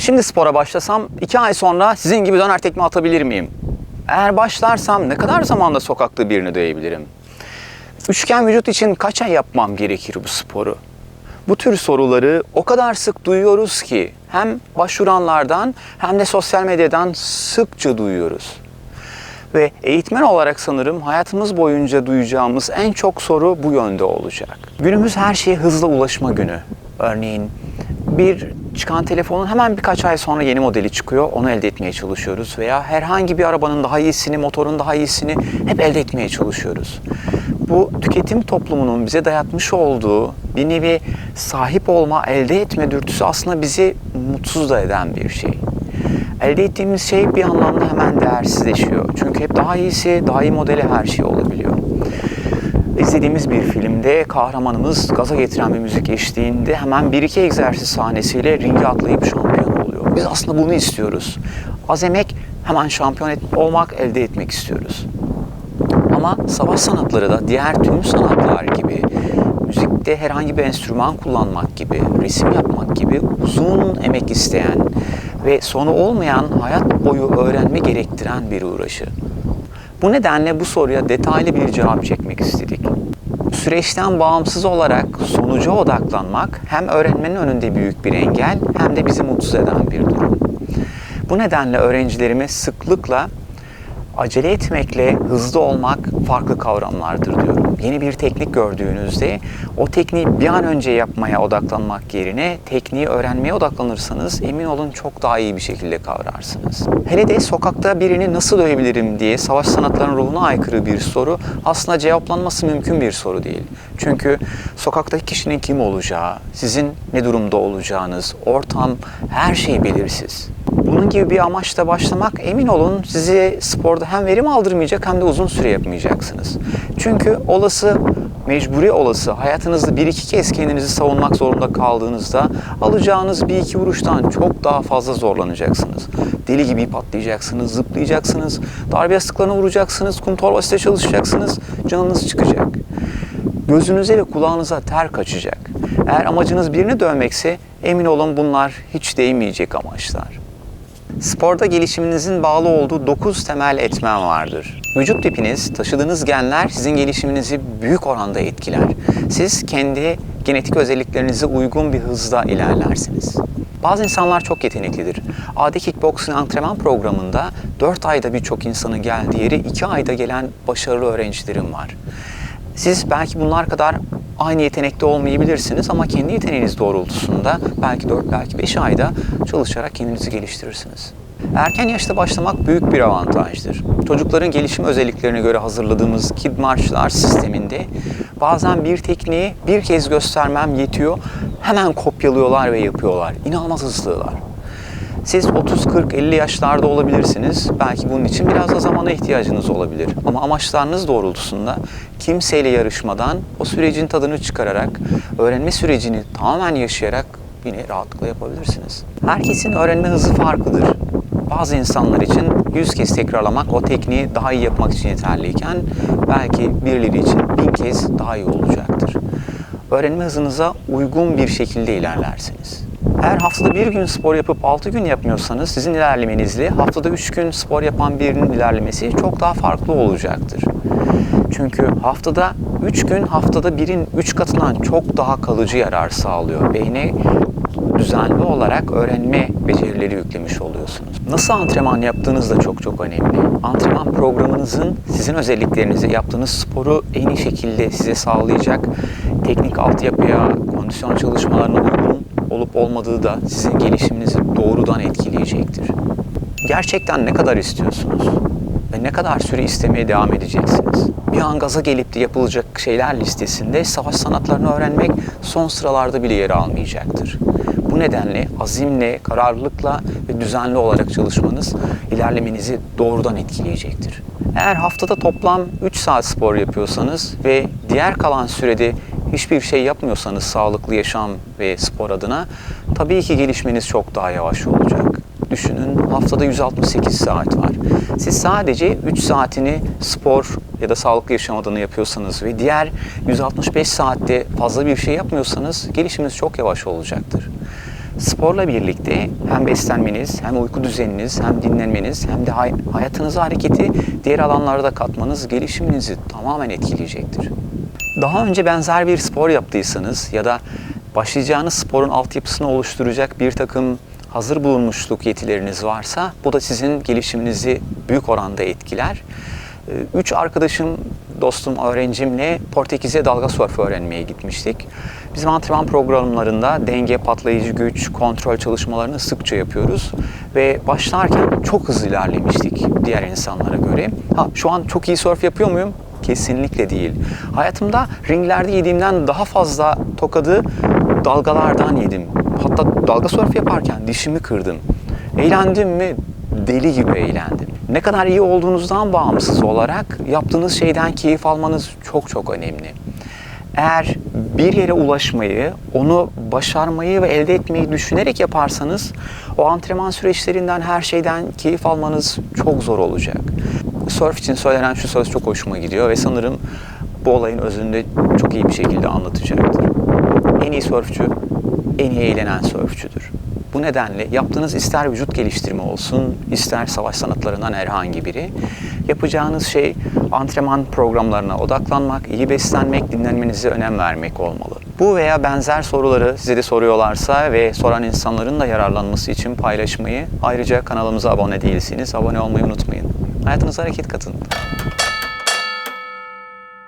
Şimdi spora başlasam iki ay sonra sizin gibi döner tekme atabilir miyim? Eğer başlarsam ne kadar zamanda sokakta birini dövebilirim? Üçgen vücut için kaç ay yapmam gerekir bu sporu? Bu tür soruları o kadar sık duyuyoruz ki hem başvuranlardan hem de sosyal medyadan sıkça duyuyoruz. Ve eğitmen olarak sanırım hayatımız boyunca duyacağımız en çok soru bu yönde olacak. Günümüz her şeye hızlı ulaşma günü. Örneğin bir çıkan telefonun hemen birkaç ay sonra yeni modeli çıkıyor. Onu elde etmeye çalışıyoruz. Veya herhangi bir arabanın daha iyisini, motorun daha iyisini hep elde etmeye çalışıyoruz. Bu tüketim toplumunun bize dayatmış olduğu bir nevi sahip olma, elde etme dürtüsü aslında bizi mutsuz da eden bir şey. Elde ettiğimiz şey bir anlamda hemen değersizleşiyor. Çünkü hep daha iyisi, daha iyi modeli her şey olabiliyor. İzlediğimiz bir filmde kahramanımız gaza getiren bir müzik eşliğinde hemen bir iki egzersiz sahnesiyle ringe atlayıp şampiyon oluyor. Biz aslında bunu istiyoruz. Az emek hemen şampiyon olmak, elde etmek istiyoruz. Ama savaş sanatları da diğer tüm sanatlar gibi müzikte herhangi bir enstrüman kullanmak gibi, resim yapmak gibi uzun emek isteyen ve sonu olmayan hayat boyu öğrenme gerektiren bir uğraşı. Bu nedenle bu soruya detaylı bir cevap çekmek istedik. Süreçten bağımsız olarak sonuca odaklanmak hem öğrenmenin önünde büyük bir engel hem de bizi mutsuz eden bir durum. Bu nedenle öğrencilerime sıklıkla acele etmekle hızlı olmak farklı kavramlardır diyorum. Yeni bir teknik gördüğünüzde o tekniği bir an önce yapmaya odaklanmak yerine tekniği öğrenmeye odaklanırsanız emin olun çok daha iyi bir şekilde kavrarsınız. Hele de sokakta birini nasıl dövebilirim diye savaş sanatlarının ruhuna aykırı bir soru aslında cevaplanması mümkün bir soru değil. Çünkü sokaktaki kişinin kim olacağı, sizin ne durumda olacağınız, ortam her şey belirsiz. Bunun gibi bir amaçla başlamak emin olun sizi sporda hem verim aldırmayacak hem de uzun süre yapmayacaksınız. Çünkü olası mecburi olası hayatınızda bir iki kez kendinizi savunmak zorunda kaldığınızda alacağınız bir iki vuruştan çok daha fazla zorlanacaksınız. Deli gibi patlayacaksınız, zıplayacaksınız, darbe yastıklarına vuracaksınız, kum torbasıyla çalışacaksınız, canınız çıkacak. Gözünüze ve kulağınıza ter kaçacak. Eğer amacınız birini dövmekse emin olun bunlar hiç değmeyecek amaçlar. Sporda gelişiminizin bağlı olduğu 9 temel etmen vardır. Vücut tipiniz, taşıdığınız genler sizin gelişiminizi büyük oranda etkiler. Siz kendi genetik özelliklerinize uygun bir hızda ilerlersiniz. Bazı insanlar çok yeteneklidir. AD Kickboxing antrenman programında 4 ayda birçok insanın geldiği yere 2 ayda gelen başarılı öğrencilerim var. Siz belki bunlar kadar aynı yetenekte olmayabilirsiniz ama kendi yeteneğiniz doğrultusunda belki 4 belki 5 ayda çalışarak kendinizi geliştirirsiniz. Erken yaşta başlamak büyük bir avantajdır. Çocukların gelişim özelliklerine göre hazırladığımız Kid March'lar sisteminde bazen bir tekniği bir kez göstermem yetiyor. Hemen kopyalıyorlar ve yapıyorlar. İnanılmaz hızlılar. Siz 30, 40, 50 yaşlarda olabilirsiniz. Belki bunun için biraz da zamana ihtiyacınız olabilir. Ama amaçlarınız doğrultusunda kimseyle yarışmadan o sürecin tadını çıkararak, öğrenme sürecini tamamen yaşayarak yine rahatlıkla yapabilirsiniz. Herkesin öğrenme hızı farklıdır. Bazı insanlar için 100 kez tekrarlamak o tekniği daha iyi yapmak için yeterliyken belki birileri için bin kez daha iyi olacaktır. Öğrenme hızınıza uygun bir şekilde ilerlersiniz. Eğer haftada bir gün spor yapıp 6 gün yapmıyorsanız sizin ilerlemenizle haftada 3 gün spor yapan birinin ilerlemesi çok daha farklı olacaktır. Çünkü haftada 3 gün haftada birin 3 katından çok daha kalıcı yarar sağlıyor. Beyne düzenli olarak öğrenme becerileri yüklemiş oluyorsunuz. Nasıl antrenman yaptığınız da çok çok önemli. Antrenman programınızın sizin özelliklerinizi, yaptığınız sporu en iyi şekilde size sağlayacak teknik altyapıya, kondisyon çalışmalarına uygun olup olmadığı da sizin gelişiminizi doğrudan etkileyecektir. Gerçekten ne kadar istiyorsunuz? Ve ne kadar süre istemeye devam edeceksiniz? Bir an gaza gelip de yapılacak şeyler listesinde savaş sanatlarını öğrenmek son sıralarda bile yer almayacaktır. Bu nedenle azimle, kararlılıkla ve düzenli olarak çalışmanız ilerlemenizi doğrudan etkileyecektir. Eğer haftada toplam 3 saat spor yapıyorsanız ve diğer kalan sürede hiçbir şey yapmıyorsanız sağlıklı yaşam ve spor adına tabii ki gelişmeniz çok daha yavaş olacak. Düşünün haftada 168 saat var. Siz sadece 3 saatini spor ya da sağlıklı yaşam adına yapıyorsanız ve diğer 165 saatte fazla bir şey yapmıyorsanız gelişiminiz çok yavaş olacaktır. sporla birlikte hem beslenmeniz, hem uyku düzeniniz, hem dinlenmeniz, hem de hay- hayatınıza hareketi diğer alanlarda da katmanız gelişiminizi tamamen etkileyecektir. Daha önce benzer bir spor yaptıysanız ya da başlayacağınız sporun altyapısını oluşturacak bir takım hazır bulunmuşluk yetileriniz varsa bu da sizin gelişiminizi büyük oranda etkiler. Ee, Üç arkadaşım, dostum, öğrencimle Portekiz'e dalga sörfü öğrenmeye gitmiştik. Bizim antrenman programlarında denge, patlayıcı güç, kontrol çalışmalarını sıkça yapıyoruz. Ve başlarken çok hızlı ilerlemiştik diğer insanlara göre. Ha, şu an çok iyi sörf yapıyor muyum? Kesinlikle değil. Hayatımda ringlerde yediğimden daha fazla tokadı dalgalardan yedim. Hatta dalga sörf yaparken dişimi kırdım. Eğlendim mi? Deli gibi eğlendim. Ne kadar iyi olduğunuzdan bağımsız olarak yaptığınız şeyden keyif almanız çok çok önemli. Eğer bir yere ulaşmayı, onu başarmayı ve elde etmeyi düşünerek yaparsanız o antrenman süreçlerinden her şeyden keyif almanız çok zor olacak. Surf için söylenen şu söz çok hoşuma gidiyor ve sanırım bu olayın özünde çok iyi bir şekilde anlatacaktır. En iyi sörfçü, en iyi eğlenen sörfçüdür. Bu nedenle yaptığınız ister vücut geliştirme olsun, ister savaş sanatlarından herhangi biri, yapacağınız şey antrenman programlarına odaklanmak, iyi beslenmek, dinlenmenize önem vermek olmalı. Bu veya benzer soruları size de soruyorlarsa ve soran insanların da yararlanması için paylaşmayı, ayrıca kanalımıza abone değilseniz abone olmayı unutmayın. Hayatınıza hareket katın.